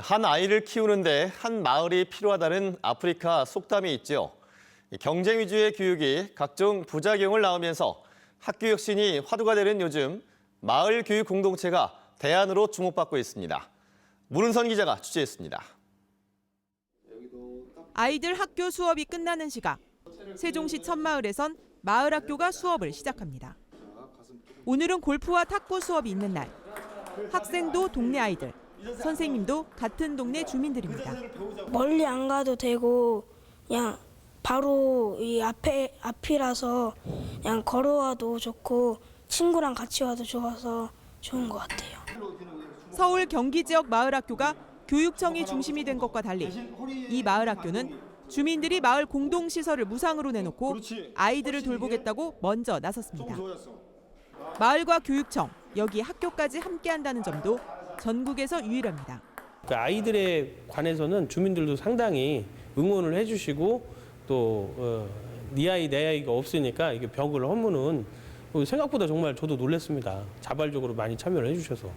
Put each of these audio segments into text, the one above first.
한 아이를 키우는데 한 마을이 필요하다는 아프리카 속담이 있죠. 경쟁 위주의 교육이 각종 부작용을 낳으면서 학교 혁신이 화두가 되는 요즘 마을 교육 공동체가 대안으로 주목받고 있습니다. 문은선 기자가 취재했습니다. 아이들 학교 수업이 끝나는 시각 세종시 첫마을에선 마을 학교가 수업을 시작합니다. 오늘은 골프와 탁구 수업이 있는 날. 학생도 동네 아이들, 선생님도 같은 동네 주민들입니다. 멀리 안 가도 되고 그냥 바로 이 앞에 앞이라서 그냥 걸어와도 좋고 친구랑 같이 와도 좋아서 좋은 것 같아요. 서울 경기 지역 마을 학교가 교육청이 중심이 된 것과 달리 이 마을 학교는 주민들이 마을 공동 시설을 무상으로 내놓고 아이들을 돌보겠다고 먼저 나섰습니다. 마을과 교육청, 여기 학교까지 함께한다는 점도 전국에서 유일합니다. 그 아이들에 관해서는 주민들도 상당히 응원을 해주시고 또 어, 네 아이 내 아이가 없으니까 이게 벽을 허무는 생각보다 정말 저도 놀랐습니다. 자발적으로 많이 참여를 해주셔서.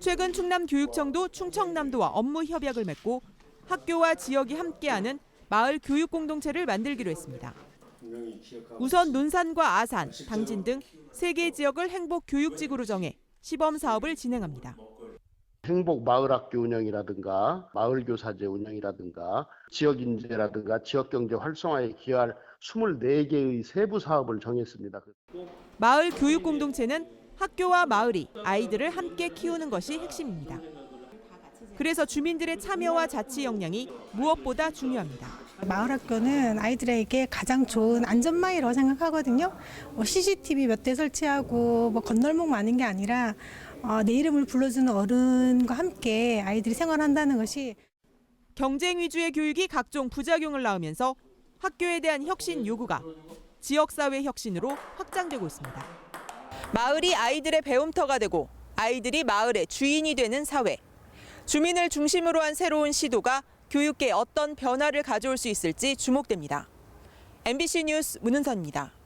최근 충남 교육청도 충청남도와 업무 협약을 맺고 학교와 지역이 함께하는 마을 교육 공동체를 만들기로 했습니다. 우선 논산과 아산, 당진 등 세 개 지역을 행복 교육지구로 정해 시범 사업을 진행합니다. 행복 마을학교 운영이라든가 마을교사제 운영이라든가 지역 인재라든가 지역 경제 활성화에 기여할 24개의 세부 사업을 정했습니다. 마을 교육 공동체는 학교와 마을이 아이들을 함께 키우는 것이 핵심입니다. 그래서 주민들의 참여와 자치 역량이 무엇보다 중요합니다. 마을 학교는 아이들에게 가장 좋은 안전망이라고 생각하거든요. 뭐 CCTV 몇 대 설치하고 뭐 건널목 많은 게 아니라 어, 내 이름을 불러주는 어른과 함께 아이들이 생활한다는 것이 경쟁 위주의 교육이 각종 부작용을 낳으면서 학교에 대한 혁신 요구가 지역사회 혁신으로 확장되고 있습니다. 마을이 아이들의 배움터가 되고 아이들이 마을의 주인이 되는 사회. 주민을 중심으로 한 새로운 시도가 교육계에 어떤 변화를 가져올 수 있을지 주목됩니다. MBC 뉴스 문은선입니다.